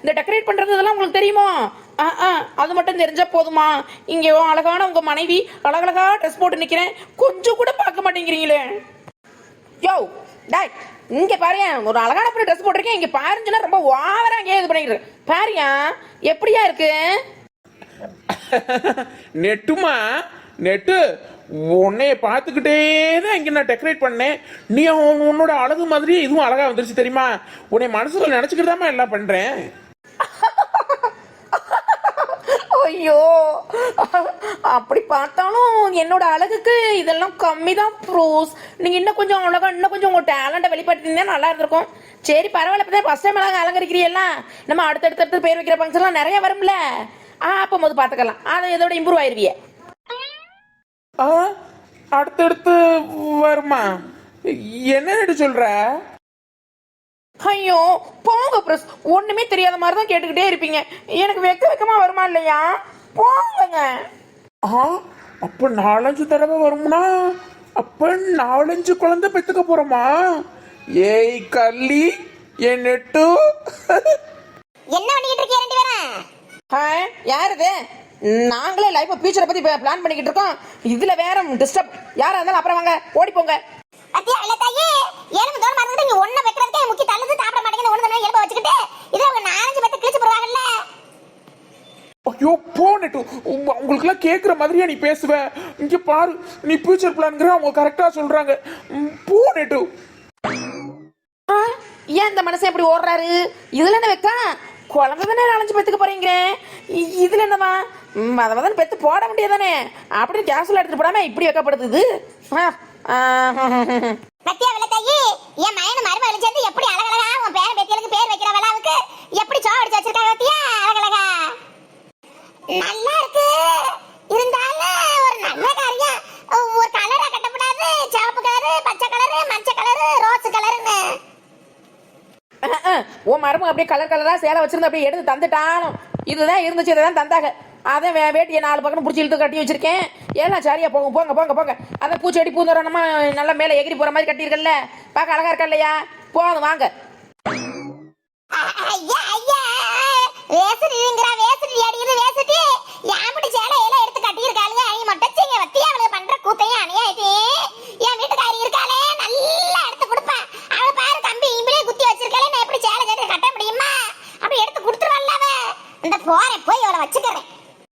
இந்த டெக்கரேட் பண்றது இதெல்லாம் உங்களுக்கு தெரியுமா? ஆ ஆ அது மட்டும் தெரிஞ்சா போதுமா? இங்கே அழகான உங்க மனைவி அழகழகா ட்ரெஸ் போட்டு நிக்கிறேன். கொஞ்சம் கூட பார்க்க மாட்டேங்கிறீங்களே. யோ டாய் இங்க பாருயா ஒரு அழகான பொண்ணு ட்ரெஸ் போட்டிருக்கேன். இங்க பாருங்கன்னா ரொம்ப ஓவரா இங்கே இது பண்ணிக்கிறேன் பாருயா எப்படியா இருக்கு? நெட்டுமா? நெட்டு. உன்னைய பார்த்துக்கிட்டே தான் இங்கே நான் டெக்கரேட் பண்ணேன். நீ உன்- உன்னோட அழகு மாதிரி இதுவும் அழகா வந்துருச்சு தெரியுமா? உன்னை மனசுல நினச்சிக்கிட்டு எல்லாம் பண்ணுறேன் ஐயோ. அப்படி பார்த்தாலும் என்னோட அழகுக்கு இதெல்லாம் கம்மி தான் ப்ரோஸ் நீங்க இன்னும் கொஞ்சம் அழகா இன்னும் கொஞ்சம் உங்க டேலண்ட்டை வெளிப்படுத்தினா நல்லா இருந்திருக்கும். சரி பரவாயில்ல இப்போ ஃபஸ்ட் டைம் அழகாக அலங்கரிக்கிறீங்களா நம்ம அடுத்தடுத்து பேர் வைக்கிற ஃபங்க்ஷன்லாம் நிறைய வரும்ல? ஆ அப்போ போது பார்த்துக்கலாம். அதை இதோட இம்ப்ரூவ் ஆயிருவியே. ஆ? அடுத்தடுத்து வருமா? என்ன நெட்டு சொல்ற? ஐயோ போங்க ப்ரோஸ். ஒண்ணுமே தெரியாத மாதிரி தான் கேட்டுக்கிட்டே இருப்பீங்க. எனக்கு வெக்க வெக்கமா வருமா இல்லையா? போங்கங்க. ஆ? அப்ப நாலஞ்சு தடவை வரும்னா? அப்ப நாலஞ்சு குழந்தை பெத்துக்க போறோமா? ஏய் கள்ளி என் நெட்டு. என்ன பண்ணிட்டு இருக்கீங்க ரெண்டு பேரும்? ஹாய் யார் இது? நாங்களே லைஃப் ஃபியூச்சரை பத்தி பிளான் பண்ணிக்கிட்டு இருக்கோம். இதுல வேற டிஸ்டர்ப் யாரா இருந்தாலும் அப்புறம் வாங்க ஓடி போங்க. அத்தியா இல்ல தாயே எலும்பு தோற மறந்துட்டு நீ ஒண்ணு வைக்கிறதுக்கே முக்கி தள்ளுது சாப்பிட மாட்டேங்குது ஒண்ணு தானே எலும்ப வச்சுக்கிட்டு. இதுல ஒரு நாலஞ்சு பத்து கிழிச்சு போடுவாங்கல்ல. ஐயோ போ நெட்டு உங்களுக்கு எல்லாம் கேக்குற மாதிரியா நீ பேசுவ? இங்க பாரு நீ ஃபியூச்சர் பிளான்ங்கிற அவங்க கரெக்டா சொல்றாங்க. ம், போ நெட்டு ஆ, ஏன் இந்த மனுஷன் இப்படி ஓடுறாரு? இதுல என்ன வைக்கா குழந்தை தானே நாலஞ்சு பெத்துக்க போறீங்க? இ- இதுல என்னவா ம், அதை பெற்று பெத்து போட முடியாதானே அப்படின்னு கேஸ்ல எடுத்துட்டு போடாம இப்படி வைக்கப்படுது இது. ஆ, ஆ, பத்தியா இல்ல தாயே என் மயனு மருமகளும் சேர்ந்து எப்படி அழகழகா உன் பேர பேத்தியலுக்கு பேர் வைக்கிற விழாவுக்கு எப்படி சோ அடிச்சு வச்சிருக்காங்க பத்தியா? அழகழகா. நல்லா இருக்கு. இருந்தாலும் ஒரு நல்ல காரியம் ஒரு கலரா கட்டக்கூடாது சிவப்பு கலரு பச்சை கலரு மஞ்சள் கலரு ரோஸ் கலருன்னு ஆ, ஆ. உன் மரமும் அப்படியே கலர் கலராக சேலை வச்சிருந்து அப்படியே எடுத்து தந்துட்டானும் இதுதான் இருந்துச்சு இதை தான் தந்தாங்க. அதான் வே வேட்டியை நாலு பக்கம் பிடிச்சி இழுத்து கட்டி வச்சிருக்கேன். எல்லாம் சரியா போங்க போங்க போங்க போங்க. அதான் பூச்செடி பூந்தோரணமா நல்லா மேலே எகிரி போகிற மாதிரி கட்டியிருக்கல பார்க்க அழகா இருக்கா இல்லையா? போதும் வாங்க ஐயா ஐயா வேசரிங்கிற வேசரி அடிக்குது வேசட்டி யாம்படி சேலை எல்லாம் எடுத்து கட்டியிருக்காளுங்க ஐ மொட்டச்சிங்க வத்தி அவளுக்கு பண்ற கூத்தையும் அணையாயிட்டு என் வீட்டுக்காரி இருக்காளே நல்லா எடுத்து கொடுப்பா அவ பாரு கம்பி இம்பிலே குத்தி வச்சிருக்காளே நான் எப்படி சேலை கட்டி கட்ட முடியுமா அப்படி எடுத்து கொடுத்துருவாள்ல அவ இந்த போறேன் போய் அவளை வச்சுக்கிறேன்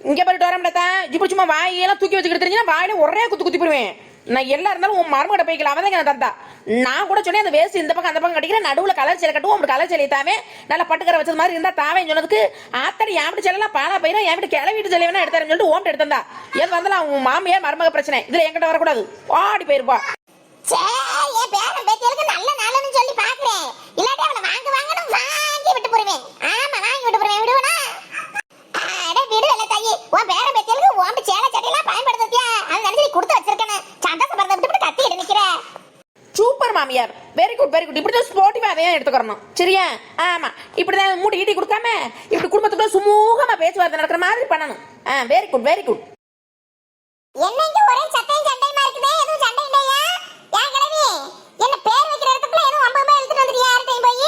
இங்க போயிட்டு வர முடியாதா இப்படி சும்மா வாயெல்லாம் தூக்கி வச்சுக்கிட்டு தெரிஞ்சுன்னா வாயில ஒரே குத்து குத்தி போடுவேன். நான் எல்லா இருந்தாலும் உன் மருமகிட்ட போய்க்கலாம் அவன் தான் தந்தா. நான் கூட சொன்னேன் அந்த வேஸ்ட் இந்த பக்கம் அந்த பக்கம் கட்டிக்கிறேன் நடுவில் கலர் சேலை கட்டுவோம் அப்படி கலர் சேலை தாவே நல்லா பட்டுக்கரை வச்சது மாதிரி இருந்தா தாவேன் சொன்னதுக்கு ஆத்தடி என் வீட்டு சேலைலாம் பாலா போயிடும் என் வீட்டு கிளை வீட்டு சேலை வேணா எடுத்தாருன்னு சொல்லிட்டு ஓம்ட்டு எடுத்தா எது வந்தாலும் அவன் மாமியார் மருமக பிரச்சனை. இதுல என்கிட்ட வரக்கூடாது. ஆடி போயிருப்பா சே என் பேரன் பேத்தியலுக்கு நல்ல நாளுன்னு சொல்லி பாக்குறேன் இல்லாட்டி அவளை வாங்க வாங்கணும் வாங்கி விட்டு போடுவேன் ஆமா வாங்கி விட்டு போடுவேன் விடுவனா அட விடு இல்ல தாயி உன் பேரன் பேத்தியலுக்கு உன் சேலை சட்டையெல்லாம் பயன்படுத்தியா அது நினைச்சு நீ கொடுத்து வச்சிருக்கேன் சந்தோஷப்படுறத விட்டு இப்படி கத்திட்டு நிக்கிற சூப்பர் மாமியார். வெரி குட் வெரி குட் இப்படி தான் ஸ்போர்ட்டிவா அதையும் எடுத்துக்கிறணும். சரியா? ஆமா. இப்படிதான் மூடி ஈட்டி கொடுக்காம இப்படி குடும்பத்துக்குள்ள சுமூகமா பேச்சுவார்த்தை நடக்கிற மாதிரி பண்ணணும். ஆ வெரி குட் வெரி குட் என்ன இங்க ஒரே சட்டையும் சண்டையுமா இருக்குதே? எதுவும் சண்டை இல்லையா? ஏன் கிழவி என்ன பேர் வைக்கிற இடத்துக்குள்ள எதுவும் அம்பு அம்பா எடுத்துட்டு வந்துட்டியா? யார்கிட்டயும் போய்?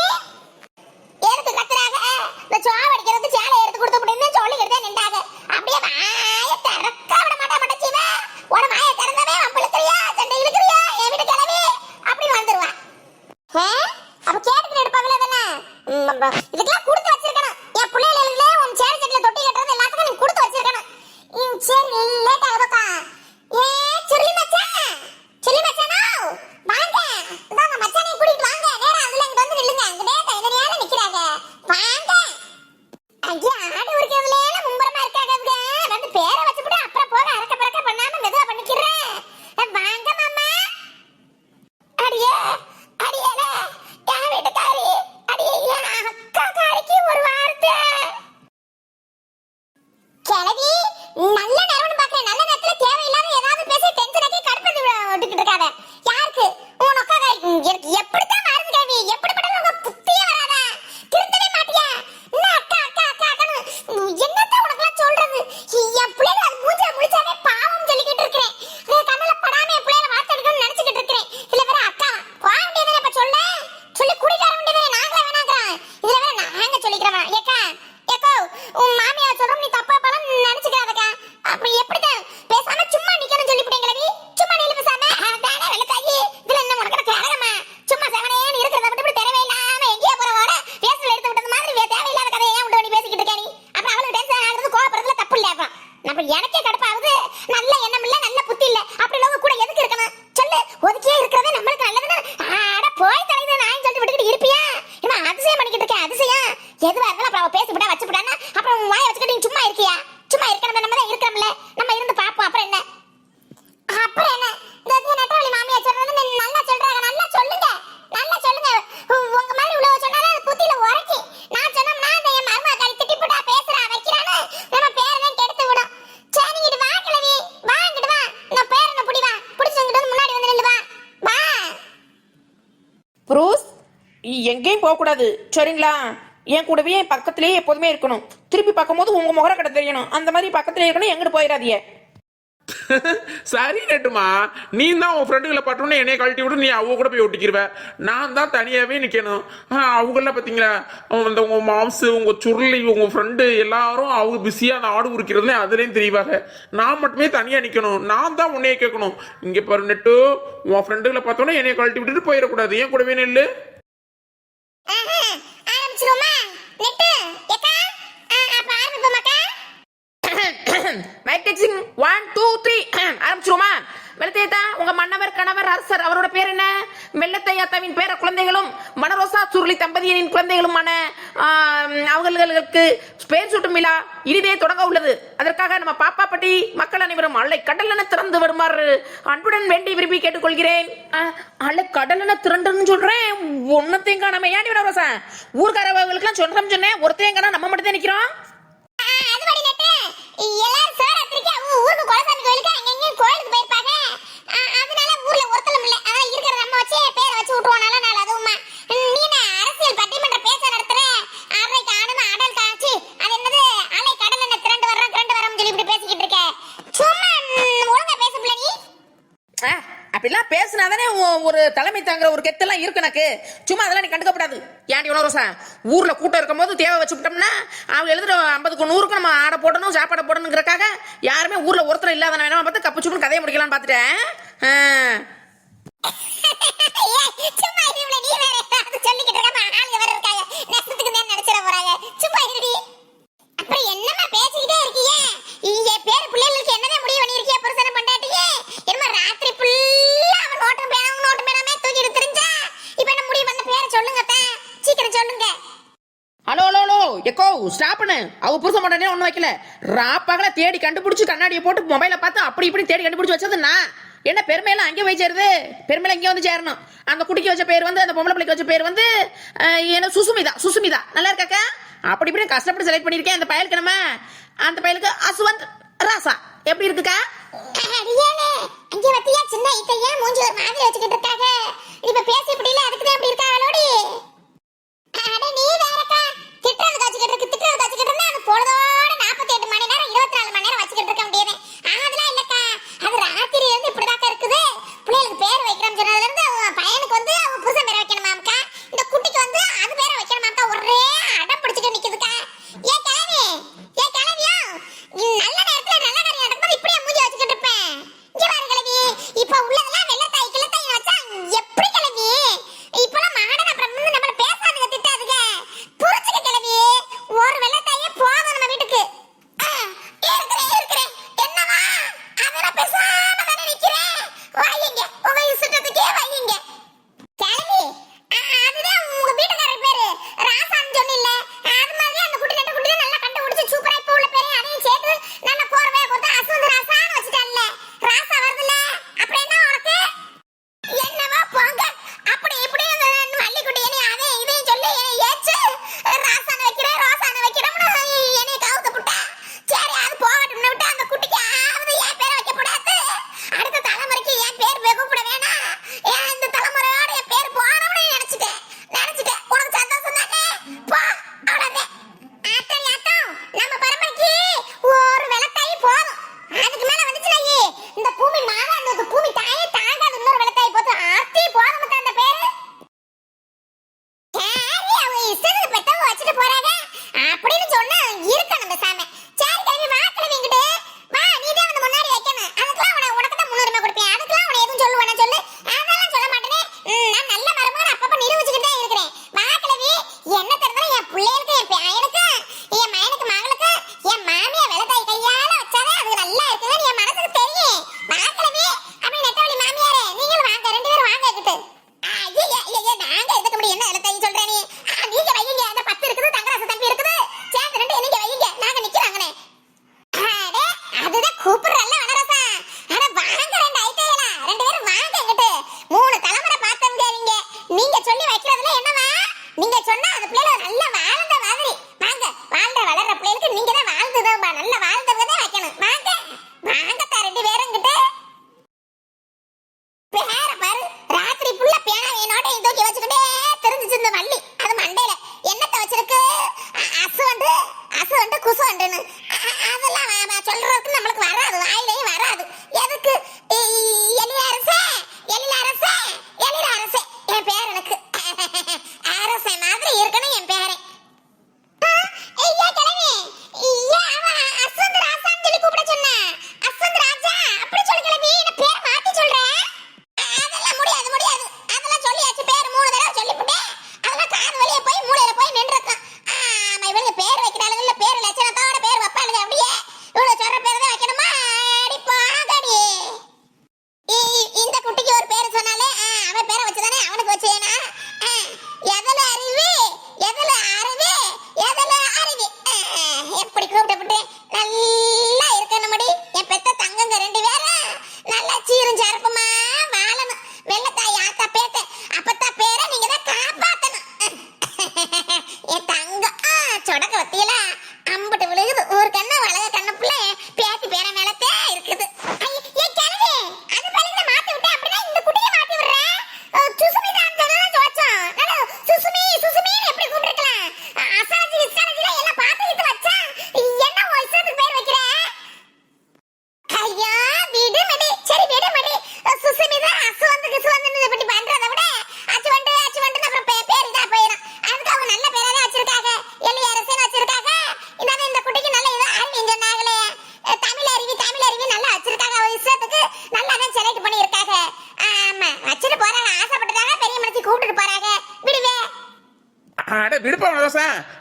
எதுக்கு கத்துறாங்க? இந்த சோவ சேலை எடுத்து கொடுத்து aparte இருக்கியா? சும்மா இருக்கணும் நம்ம தான் இருக்கிறோம்ல. நம்ம இருந்து பாப்போம் அப்புறம் என்ன? அப்புறம் என்ன? இந்த நட்டவழி மாமியா சொல்றது நல்லா சொல்றாங்க. நல்லா சொல்லுங்க. நல்லா சொல்லுங்க. உங்க மாதிரி இவ்வளவு சொன்னாலும் அது புத்தியில உரைச்சி நான் சொன்னோம்னா அந்த என் மருமக கறி திட்டி போட்டா பேசுறா வைக்கிறான்னு நம்ம பேரெல்லாம் கெடுத்து விடும். சரி இங்கிட்டு வா கிழவி. வா இங்கிட்டு வா. நான் பேர் என்ன புடி வா. புடிச்சு இங்கிட்டு முன்னாடி வந்து நில்லு வா. வா. ப்ரூஸ் எங்கேயும் போகக்கூடாது. சரிங்களா? என் கூடவே என் பக்கத்துலேயே எப்போதுமே இருக்கணும். திருப்பி பார்க்கும்போது உங்க முகர கடை தெரியணும். அந்த மாதிரி பக்கத்துலேயே இருக்கணும் எங்கிட்டு போயிடாதீங்க சரி நெட்டுமா. நீ தான் உன் ஃப்ரெண்டுகளை பட்டோன்னே என்னைய கழட்டி விட்டு நீ அவங்க கூட போய் ஒட்டிக்கிருவ. நான் தான் தனியாவே நிக்கணும். அவங்களாம் பாத்தீங்களா? அவங்க இந்த உங்க மாம்சு உங்க சுருளி உங்க ஃப்ரெண்டு எல்லாரும் அவங்க பிஸியா அந்த ஆடு உரிக்கிறதுல அதுலயும் தெரியவாங்க நான் மட்டுமே தனியா நிக்கணும். நான் தான் உன்னைய கேட்கணும். இங்க பாரு நெட்டு. உன் ஃப்ரெண்டுகளை பார்த்தோன்னே என்னைய கழட்டி விட்டுட்டு போயிடக்கூடாது. ஏன் கூடவே நெல்லு ஆஹா, ஆரம்பிச்சிருவோமா நெட்டு ஏக்கா ஆ, அப்ப ஆரம்பிப்போமாக்கா மைக் டெக்ஸிங் ஒன் டூ த்ரீ ஆரம்பிச்சிருமா வெள்ளத்தையத்தா உங்க மன்னவர் கணவர் அரசர் அவரோட பேர் என்ன? வெள்ளத்தையாத்தாவின் பேர குழந்தைகளும் மனரோசா சுருளி தம்பதியரின் குழந்தைகளுமான அவர்களுக்கு பேர் சூட்டும் விழா இனிதே தொடங்க உள்ளது. அதற்காக நம்ம பாப்பாப்பட்டி மக்கள் அனைவரும் அலை கடலென திறந்து வருமாறு அன்புடன் வேண்டி விரும்பி கேட்டுக்கொள்கிறேன். அஹ், கடலென திரண்டுன்னு சொல்றேன். ஒன்னத்தையும் காணாம ஏன் மனரோசா ஊர்காரவர்களுக்கு ஊர்க்காரவங்களுக்குலாம் சொல்றோம் சொன்னேன். ஒருத்தையும் காணா நம்ம மட்டும் தான் நிக்கிறோம். நெட்டு அவங்க ஊருக்கு குலசாமி கோயிலுக்கு கோயிலுக்கு போயிருப்பாங்க. அதனால ஊர்ல ஒருத்தலும் இல்ல. அதான் இருக்கிற நம்ம வச்சு பேரை வச்சு விட்டுருவோம் நல்ல நாள் ஒரு தலைமை தாங்குற ஒரு கெத்தெல்லாம் இருக்கு எனக்கு. சும்மா அதெல்லாம் நீ கண்டுக்கப்படாது. ஏன்டி உணவு ரோசா? ஊர்ல கூட்டம் இருக்கும்போது தேவை வச்சுக்கிட்டோம்னா அவங்க எழுதுற ஐம்பதுக்கு நூறுக்கு நம்ம ஆடை போடணும் சாப்பாடை போடணுங்கிறக்காக யாருமே ஊர்ல ஒருத்தர் இல்லாத நேரம் பார்த்து கப்பு சுப்புன்னு கதையை முடிக்கலாம்னு பார்த்துட்டேன் ஆ. ஏய், சும்மா இரு இவளை, நீ வேற ஏதாவது சொல்லிக்கிட்டு இருக்காம ஆளுங்க வேற இருக்காங்க நெசத்துக்கு தான் நடிச்சிட போறாங்க சும்மா இருடி அப்புறம் என்னம்மா பேசிக்கிட்டே இருக்கீங்க இங்க பேரு பிள்ளைகளுக்கு என்னதான் முடிவு பண்ணிருக்கிய புருஷனை பண்ணாட்டியே என்னமா ராத்திரி ஃபுல்லா அவன் நோட்டும் பேனாவும் நோட்டும் பேனாமே தூக்கிட்டு தெரிஞ்சா இப்ப என்ன முடிவு பண்ண பேரை சொல்லுங்க அத்தை. சீக்கிரம் சொல்லுங்க hello hello hello echo stop பண்ணு அவ புருஷன் மாட்டானே ஒன்றும் வைக்கல. ராப்பாக்களை தேடி கண்டுபிடிச்சு கண்ணாடியை போட்டு மொபைலை பார்த்து அப்படி இப்படி தேடி கண்டுபிடிச்சு வச்சது நான். என்ன பெருமையெல்லாம் அங்கே போய் சேருது? பெருமையில இங்கே வந்து சேரணும். அந்த குட்டிக்கு வச்ச பேர் வந்து அந்த பொம்பளை பிள்ளைக்கு வச்ச பேர் வந்து என்ன சுசுமிதா சுசுமிதா. நல்லா இருக்காக்கா? அப்படி இப்படி கஷ்டப்பட்டு செலக்ட் பண்ணியிருக்கேன். அந்த பயலுக்கு நம்ம அந்த பயலுக்கு அசுவந்த் ராசா. எப்படி இருக்குக்கா? அடியானே வத்தியா சின்ன ஏன் மூஞ்சி ஒரு மாதிரி வச்சுக்கிட்டு இருக்காங்க இப்ப பேசி இப்படி இல்ல அதுக்கு தான் இப்படி இருக்கா அவளோடி? அட நீ வேறக்கா. சொன்னா அந்த பிள்ளைல நல்ல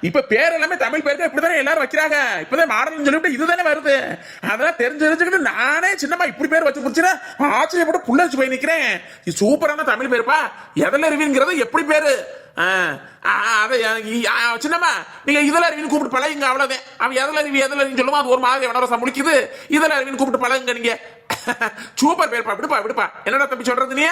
இப்ப பேர் எல்லாமே தமிழ் பேர் இப்படிதானே எல்லாரும் வைக்கிறாங்க. இப்பதான் மாடல் சொல்லிட்டு இதுதானே வருது. அதெல்லாம் தெரிஞ்சு தெரிஞ்சுக்கிட்டு நானே சின்னமா இப்படி பேர் வச்சு பிடிச்சினா ஆச்சரியப்பட்டு புள்ள வச்சு போய் நிக்கிறேன். சூப்பரான தமிழ் பேருப்பா. எதில் இருவீங்கிறது எப்படி பேரு? அதை சின்னம்மா நீங்க இதில் அருவின்னு கூப்பிட்டு பழகுங்க அவ்வளோதான் அவன் எதில் அறிவி எதில் அறிவின்னு சொல்லுமா அது ஒரு மாதிரி வினரசம் முடிக்குது. இதில் அருவின்னு கூப்பிட்டு பழகுங்க நீங்க. சூப்பர் பேர்ப்பா விடுப்பா விடுப்பா. என்னடா தம்பி சொல்றது நீ?